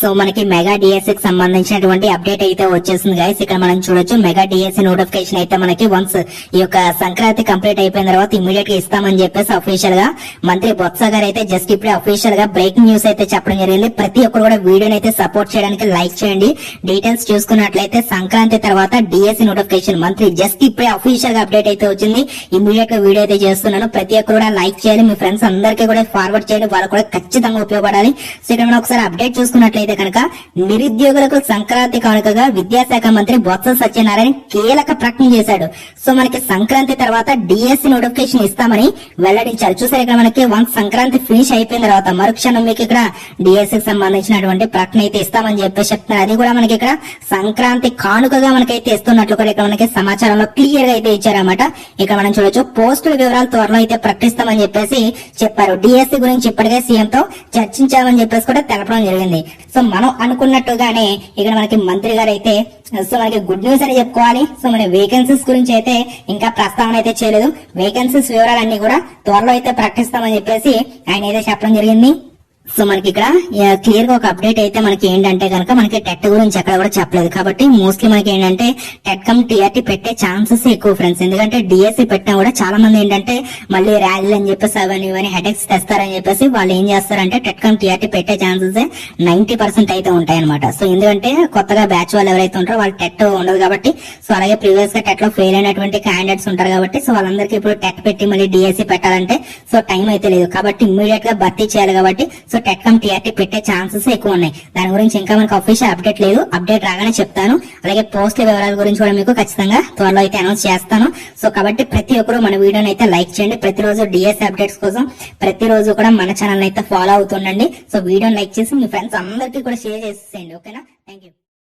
So మనకి mega DSC కి సంబంధించినటువంటి అప్డేట్ అయితే వచ్చేసింది గైస్ ఇక్కడ మనం చూడొచ్చు మెగా డిఎస్సి నోటిఫికేషన్ అయితే మనకి వన్స్ ఈ యొక్క సంక్రాంతి కంప్లీట్ అయిపోయిన తర్వాత ఇమీడియట్గా ఇస్తామని చెప్పేసి అఫీషియల్గా మంత్రి బొత్స గారు అయితే జస్ట్ ఇప్పుడే అఫీషియల్గా బ్రేకింగ్ న్యూస్ అయితే చెప్పడం జరిగింది. ప్రతి ఒక్కరు కూడా వీడియోని అయితే సపోర్ట్ చేయడానికి లైక్ చేయండి. డీటెయిల్స్ చూసుకున్నట్లయితే సంక్రాంతి తర్వాత డిఎస్సి నోటిఫికేషన్ మంత్రి జస్ట్ ఇప్పుడే అఫీషియల్గా అప్డేట్ అయితే వచ్చింది. ఇమీడియట్గా వీడియో అయితే చేస్తున్నాను. ప్రతి ఒక్కరు కూడా లైక్ చేయాలి. మీ ఫ్రెండ్స్ అందరికీ కూడా ఫార్వర్డ్ చేయండి. వాళ్ళకు కూడా ఖచ్చితంగా ఉపయోగపడాలి. సో ఇక్కడ మనం ఒకసారి అప్డేట్ చూసుకున్నట్లయితే కనుక నిరుద్యోగులకు సంక్రాంతి కానుకగా విద్యాశాఖ మంత్రి బొత్స సత్యనారాయణ కీలక ప్రకటన చేశాడు. సో మనకి సంక్రాంతి తర్వాత డిఎస్సి నోటిఫికేషన్ ఇస్తామని వెల్లడించారు. చూసారు ఇక్కడ మనకి వన్ సంక్రాంతి ఫినిష్ అయిపోయిన తర్వాత మరుక్షణం మీకు ఇక్కడ డిఎస్సి సంబంధించినటువంటి ప్రకటన అయితే ఇస్తామని చెప్పేసి చెప్తున్నారు. అది కూడా మనకి ఇక్కడ సంక్రాంతి కానుకగా మనకైతే ఇస్తున్నట్లు కూడా ఇక్కడ మనకి సమాచారంలో క్లియర్గా అయితే ఇచ్చారన్నమాట. ఇక్కడ మనం చూడొచ్చు పోస్టుల వివరాలు త్వరలో అయితే ప్రకటిస్తామని చెప్పేసి చెప్పారు. డిఎస్సి గురించి ఇప్పటికే సీఎం తో చర్చించామని చెప్పేసి కూడా తెలపడం జరిగింది. సో మనం అనుకున్నట్టుగానే ఇక్కడ మనకి మంత్రి గారు అయితే సో మనకి గుడ్ న్యూస్ అని చెప్పుకోవాలి. సో మన వేకెన్సీస్ గురించి అయితే ఇంకా ప్రస్తావన అయితే చేయలేదు. వేకెన్సీస్ వివరాలన్నీ కూడా త్వరలో అయితే ప్రకటిస్తామని చెప్పేసి ఆయన అయితే చెప్పడం జరిగింది. సో మనకి ఇక్కడ క్లియర్గా ఒక అప్డేట్ అయితే మనకి ఏంటంటే కనుక మనకి టెట్ గురించి ఎక్కడ కూడా చెప్పలేదు. కాబట్టి మోస్ట్లీ మనకి ఏంటంటే టెట్ కమ్ టీఆర్టీ పెట్టే ఛాన్సెస్ ఎక్కువ ఫ్రెండ్స్ ఎందుకంటే డిఎస్సి పెట్టినా కూడా చాలా మంది ఏంటంటే మళ్ళీ ర్యాలీలు అని చెప్పేసి అవన్నీ ఇవన్నీ హెడెక్స్ తెస్తారని చెప్పేసి వాళ్ళు ఏం చేస్తారంటే టెట్ కమ్ టీఆర్టీ పెట్టే ఛాన్సెస్ నైన్టీ పర్సెంట్ అయితే ఉంటాయి అనమాట సో ఎందుకంటే కొత్తగా బ్యాచ్ వాళ్ళు ఎవరైతే ఉంటారో వాళ్ళు టెట్ ఉండదు కాబట్టి సో అలాగే ప్రీవియస్గా టెట్లో ఫెయిల్ అయినటువంటి క్యాండిడేట్స్ ఉంటారు కాబట్టి సో వాళ్ళందరికీ ఇప్పుడు టెట్ పెట్టి మళ్ళీ డిఎస్సి పెట్టాలంటే సో టైం అయితే లేదు. కాబట్టి ఇమ్మీడియట్గా భర్తీ చేయాలి కాబట్టి సో టెట్ కమ్ టీఆర్టీ పెట్టే ఛాన్సెస్ ఎక్కువ ఉన్నాయి దాని గురించి ఇంకా మనకు అఫీషియల్ అప్డేట్ లేదు. అప్డేట్ రాగానే చెప్తాను. అలాగే పోస్ట్ వివరాల గురించి కూడా మీకు ఖచ్చితంగా త్వరలో అయితే అనౌన్స్ చేస్తాను. సో కాబట్టి ప్రతి ఒక్కరు మన వీడియోని అయితే లైక్ చేయండి. ప్రతిరోజు డిఎస్ అప్డేట్స్ కోసం ప్రతిరోజు కూడా మన ఛానల్ అయితే ఫాలో అవుతుండండి. సో వీడియోని లైక్ చేసి మీ ఫ్రెండ్స్ అందరికీ కూడా షేర్ చేసేయండి ఓకేనా థ్యాంక్ యూ